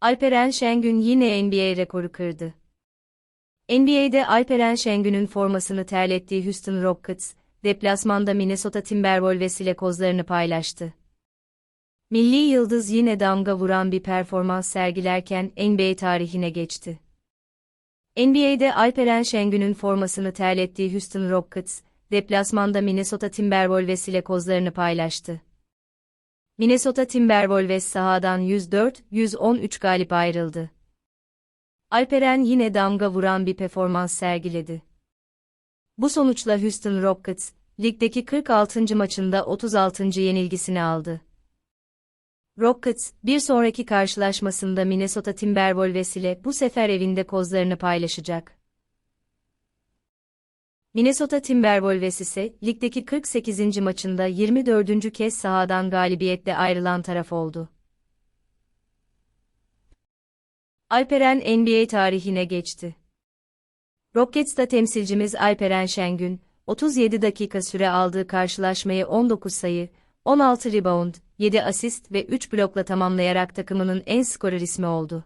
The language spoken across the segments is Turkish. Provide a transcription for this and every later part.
Alperen Şengün yine NBA rekoru kırdı. NBA'de Alperen Şengün'ün formasını terlettiği Houston Rockets, deplasmanda Minnesota Timberwolves ile kozlarını paylaştı. Milli yıldız yine damga vuran bir performans sergilerken NBA tarihine geçti. NBA'de Alperen Şengün'ün formasını terlettiği Houston Rockets, deplasmanda Minnesota Timberwolves ile kozlarını paylaştı. Minnesota Timberwolves sahadan 104-113 galip ayrıldı. Alperen yine damga vuran bir performans sergiledi. Bu sonuçla Houston Rockets, ligdeki 46. maçında 36. yenilgisini aldı. Rockets, bir sonraki karşılaşmasında Minnesota Timberwolves ile bu sefer evinde kozlarını paylaşacak. Minnesota Timberwolves ise ligdeki 48. maçında 24. kez sahadan galibiyetle ayrılan taraf oldu. Alperen NBA tarihine geçti. Rockets'ta temsilcimiz Alperen Şengün, 37 dakika süre aldığı karşılaşmayı 19 sayı, 16 rebound, 7 asist ve 3 blokla tamamlayarak takımının en skorer ismi oldu.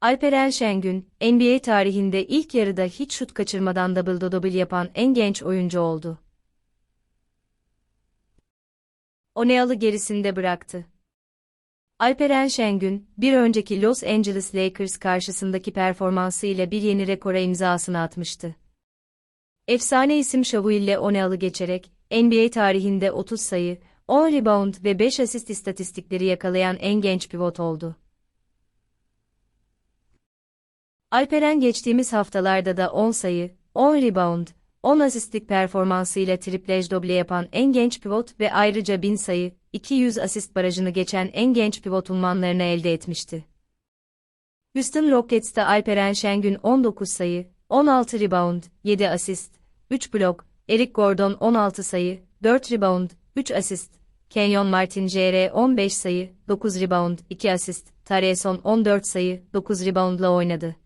Alperen Şengün, NBA tarihinde ilk yarıda hiç şut kaçırmadan double-double yapan en genç oyuncu oldu. Oneal'ı gerisinde bıraktı. Alperen Şengün, bir önceki Los Angeles Lakers karşısındaki performansıyla bir yeni rekora imzasını atmıştı. Efsane isim şovu ile Oneal'ı geçerek, NBA tarihinde 30 sayı, 10 rebound ve 5 asist istatistikleri yakalayan en genç pivot oldu. Alperen geçtiğimiz haftalarda da 10 sayı, 10 rebound, 10 asistlik performansıyla triplej doble yapan en genç pivot ve ayrıca 1000 sayı, 200 asist barajını geçen en genç pivot unvanlarını elde etmişti. Houston Rockets'te Alperen Şengün 19 sayı, 16 rebound, 7 asist, 3 blok, Eric Gordon 16 sayı, 4 rebound, 3 asist, Kenyon Martin Jr. 15 sayı, 9 rebound, 2 asist, Tareson 14 sayı, 9 reboundla oynadı.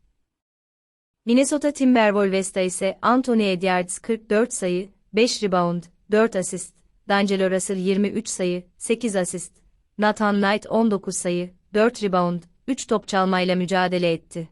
Minnesota Timberwolves'ta ise Anthony Edwards 44 sayı, 5 rebound, 4 asist, D'Angelo Russell 23 sayı, 8 asist, Nathan Knight 19 sayı, 4 rebound, 3 top çalmayla mücadele etti.